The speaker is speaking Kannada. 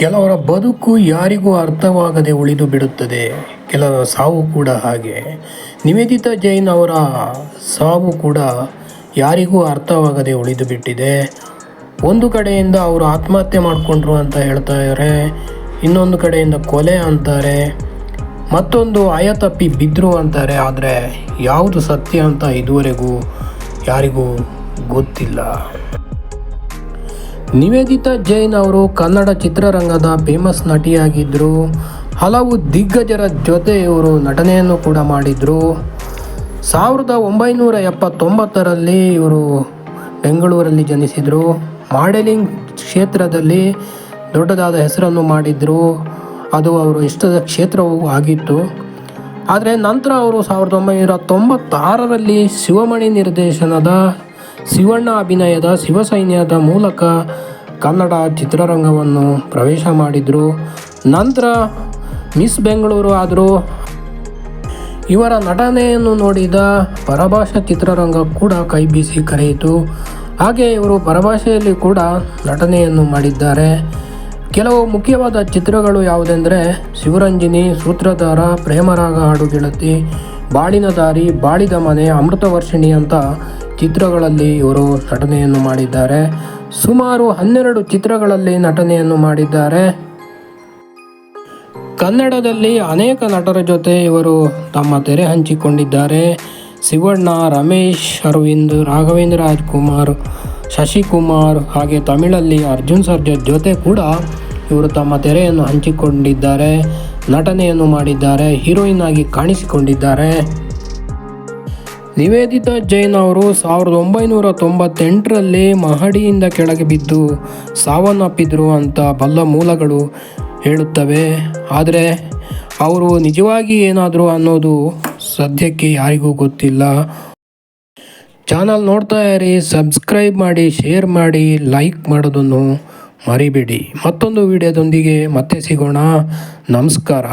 ಕೆಲವರ ಬದುಕು ಯಾರಿಗೂ ಅರ್ಥವಾಗದೆ ಉಳಿದು ಬಿಡುತ್ತದೆ. ಕೆಲವರ ಸಾವು ಕೂಡ ಹಾಗೆ. ನಿವೇದಿತಾ ಜೈನ್ ಅವರ ಸಾವು ಕೂಡ ಯಾರಿಗೂ ಅರ್ಥವಾಗದೆ ಉಳಿದು ಬಿಟ್ಟಿದೆ. ಒಂದು ಕಡೆಯಿಂದ ಅವರು ಆತ್ಮಹತ್ಯೆ ಮಾಡಿಕೊಂಡ್ರು ಅಂತ ಹೇಳ್ತಾ ಇದ್ದಾರೆ ಇನ್ನೊಂದು ಕಡೆಯಿಂದ ಕೊಲೆ ಅಂತಾರೆ, ಮತ್ತೊಂದು ಆಯತಪ್ಪಿ ಬಿದ್ದರು ಅಂತಾರೆ, ಆದರೆ ಯಾವುದು ಸತ್ಯ ಅಂತ ಇದುವರೆಗೂ ಯಾರಿಗೂ ಗೊತ್ತಿಲ್ಲ. ನಿವೇದಿತಾ ಜೈನ್ ಅವರು ಕನ್ನಡ ಚಿತ್ರರಂಗದ ಫೇಮಸ್ ನಟಿಯಾಗಿದ್ದರು ಹಲವು ದಿಗ್ಗಜರ ಜೊತೆ ಇವರು ನಟನೆಯನ್ನು ಕೂಡ ಮಾಡಿದರು. ಸಾವಿರದ ಒಂಬೈನೂರ ಎಪ್ಪತ್ತೊಂಬತ್ತರಲ್ಲಿ ಇವರು ಬೆಂಗಳೂರಲ್ಲಿ ಜನಿಸಿದರು. ಮಾಡೆಲಿಂಗ್ ಕ್ಷೇತ್ರದಲ್ಲಿ ದೊಡ್ಡದಾದ ಹೆಸರನ್ನು ಮಾಡಿದರು. ಅದು ಅವರು ಇಷ್ಟದ ಕ್ಷೇತ್ರವೂ ಆಗಿತ್ತು. ಆದರೆ ನಂತರ ಅವರು ಸಾವಿರದ ಒಂಬೈನೂರ ತೊಂಬತ್ತಾರರಲ್ಲಿ ಶಿವಮಣಿ ನಿರ್ದೇಶನದ ಶಿವಣ್ಣ ಅಭಿನಯದ ಶಿವಸೈನ್ಯದ ಮೂಲಕ ಕನ್ನಡ ಚಿತ್ರರಂಗವನ್ನು ಪ್ರವೇಶ ಮಾಡಿದರು. ನಂತರ ಮಿಸ್ ಬೆಂಗಳೂರು ಆದರೂ ಇವರ ನಟನೆಯನ್ನು ನೋಡಿದ ಪರಭಾಷಾ ಚಿತ್ರರಂಗ ಕೂಡ ಕೈ ಬೀಸಿ ಕರೆಯಿತು. ಹಾಗೆ ಇವರು ಪರಭಾಷೆಯಲ್ಲಿ ಕೂಡ ನಟನೆಯನ್ನು ಮಾಡಿದ್ದಾರೆ. ಕೆಲವು ಮುಖ್ಯವಾದ ಚಿತ್ರಗಳು ಯಾವುದೆಂದರೆ ಶಿವರಂಜಿನಿ, ಸೂತ್ರಧಾರ, ಪ್ರೇಮರಾಗ ಹಾಡು ಗೆಳತಿ ಬಾಳಿನ ದಾರಿ, ಬಾಳಿದ ಮನೆ, ಅಮೃತವರ್ಷಿಣಿ ಅಂತ ಚಿತ್ರಗಳಲ್ಲಿ ಇವರು ನಟನೆಯನ್ನು ಮಾಡಿದ್ದಾರೆ. ಸುಮಾರು ಹನ್ನೆರಡು ಚಿತ್ರಗಳಲ್ಲಿ ನಟನೆಯನ್ನು ಮಾಡಿದ್ದಾರೆ. ಕನ್ನಡದಲ್ಲಿ ಅನೇಕ ನಟರ ಜೊತೆ ಇವರು ತಮ್ಮ ತೆರೆ ಹಂಚಿಕೊಂಡಿದ್ದಾರೆ. ಶಿವಣ್ಣ, ರಮೇಶ್, ಅರವಿಂದ್, ರಾಘವೇಂದ್ರ ರಾಜ್ಕುಮಾರ್, ಶಶಿಕುಮಾರ್, ಹಾಗೆ ತಮಿಳಲ್ಲಿ ಅರ್ಜುನ್ ಸರ್ಜಾ ಜೊತೆ ಕೂಡ ಇವರು ತಮ್ಮ ತೆರೆಯನ್ನು ಹಂಚಿಕೊಂಡಿದ್ದಾರೆ, ನಟನೆಯನ್ನು ಮಾಡಿದ್ದಾರೆ, ಹೀರೋಯಿನ್ ಆಗಿ ಕಾಣಿಸಿಕೊಂಡಿದ್ದಾರೆ. ನಿವೇದಿತಾ ಜೈನ್ ಅವರು ಸಾವಿರದ ಒಂಬೈನೂರ ತೊಂಬತ್ತೆಂಟರಲ್ಲಿ ಮಹಡಿಯಿಂದ ಕೆಳಗೆ ಬಿದ್ದು ಸಾವನ್ನಪ್ಪಿದ್ರು ಅಂತ ಬಲ್ಲ ಮೂಲಗಳು ಹೇಳುತ್ತವೆ. ಆದರೆ ಅವರು ನಿಜವಾಗಿ ಏನಾದರೂ ಅನ್ನೋದು ಸದ್ಯಕ್ಕೆ ಯಾರಿಗೂ ಗೊತ್ತಿಲ್ಲ. ಚಾನಲ್ ನೋಡ್ತಾ ಇರಿ, ಸಬ್ಸ್ಕ್ರೈಬ್ ಮಾಡಿ, ಶೇರ್ ಮಾಡಿ, ಲೈಕ್ ಮಾಡೋದನ್ನು ಮರಿಬೇಡಿ. ಮತ್ತೊಂದು ವಿಡಿಯೋದೊಂದಿಗೆ ಮತ್ತೆ ಸಿಗೋಣ. ನಮಸ್ಕಾರ.